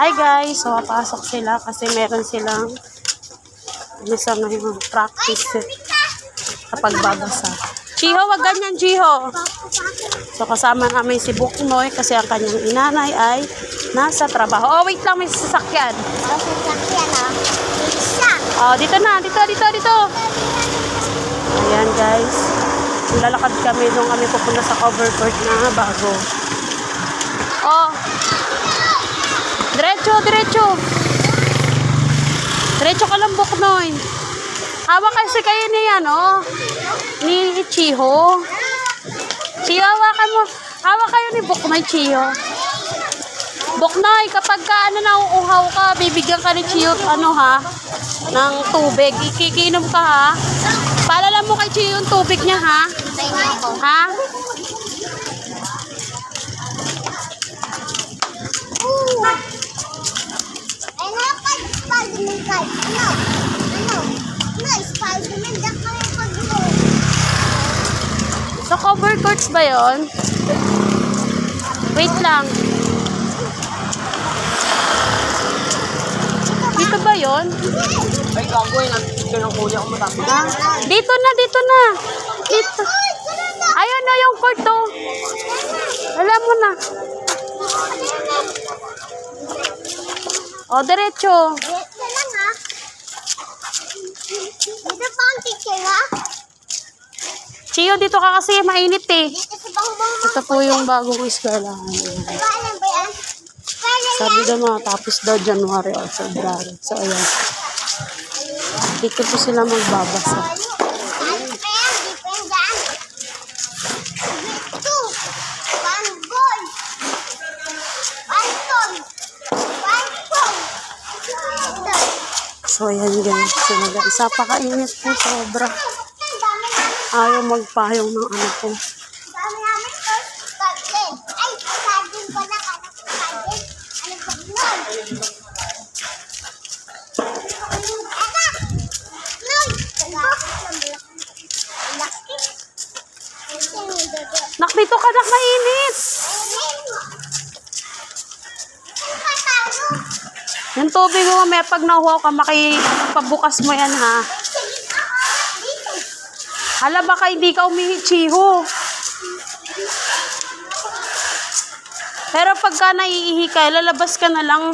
Hi guys, so papasok sila kasi meron silang isa ngayong practice sa pagbabasa. Chiho, wag ganyan, Chiho. So kasama namin si Buknoy kasi ang kanyang inanay ay nasa trabaho. Oh, wait lang, may sasakyan. Oh, dito na, dito, dito, dito. Ayan guys. Lalakad kami nung kami pupunta sa cover court na bago. Oh. Diretso, diretso. Diretso ka lang, Buknoy. Hawak kasi kayo ni, ano, ni Chiho. Chiho, hawakan mo. Hawak kayo ni Buknoy, Chiho. Buknoy, kapag ka, ano, nauuhaw ka, bibigyan ka ni Chiho, ano ha, ng tubig. Ikikinom ka ha. Paalala mo kay Chiho yung tubig niya ha. Ha? Cover courts ba yon? Wait lang. Dito ba yon? Ay, gago yun. Ang picture ng kuya ko matapos. Ha? Dito na, dito na. Dito. Ayun na yung court to. Alam mo na. O, diretso. Dito pa ang teacher ha? Chiyo, dito ka kasi mainit eh. Ito po yung bagong? Kaya Sabi daw matapos daw January or February. So, ayan. Dito po sila magbabasa. Pa pa. So, ayan guys. So, guys, napakainit po sobra. Ayaw magpayong ng. Kala ko. Nak, dito ka nak mainit. Yung tubig mo, may pag nahuhaw ka, makipabukas mo yan ha. Hala, baka hindi ka umihi, Chiho. Pero pagka naiihi ka, lalabas ka na lang,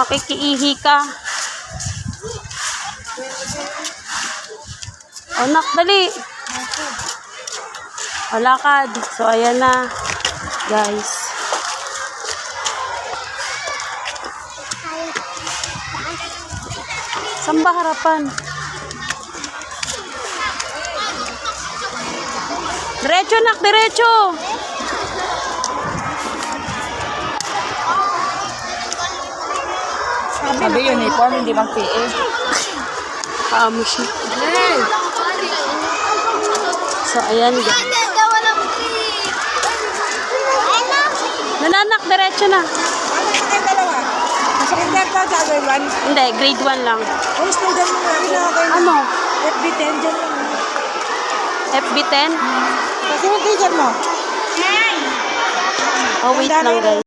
makikiihi ka. O, nak, dali. O, lakad. So, ayan na, guys. Saan ba harapan? Diretso, nak, diretso. Sabi uniform, hindi bang PA. Paamo siya. So, ayan. Nananak, diretso na. Kinder ka, sa other one. Hindi, grade 1 lang. Oh, student mo nga. Ano ako? Ano? FB10 dyan lang. FB10? Kasi yung teacher mo. Oh, wait lang, guys.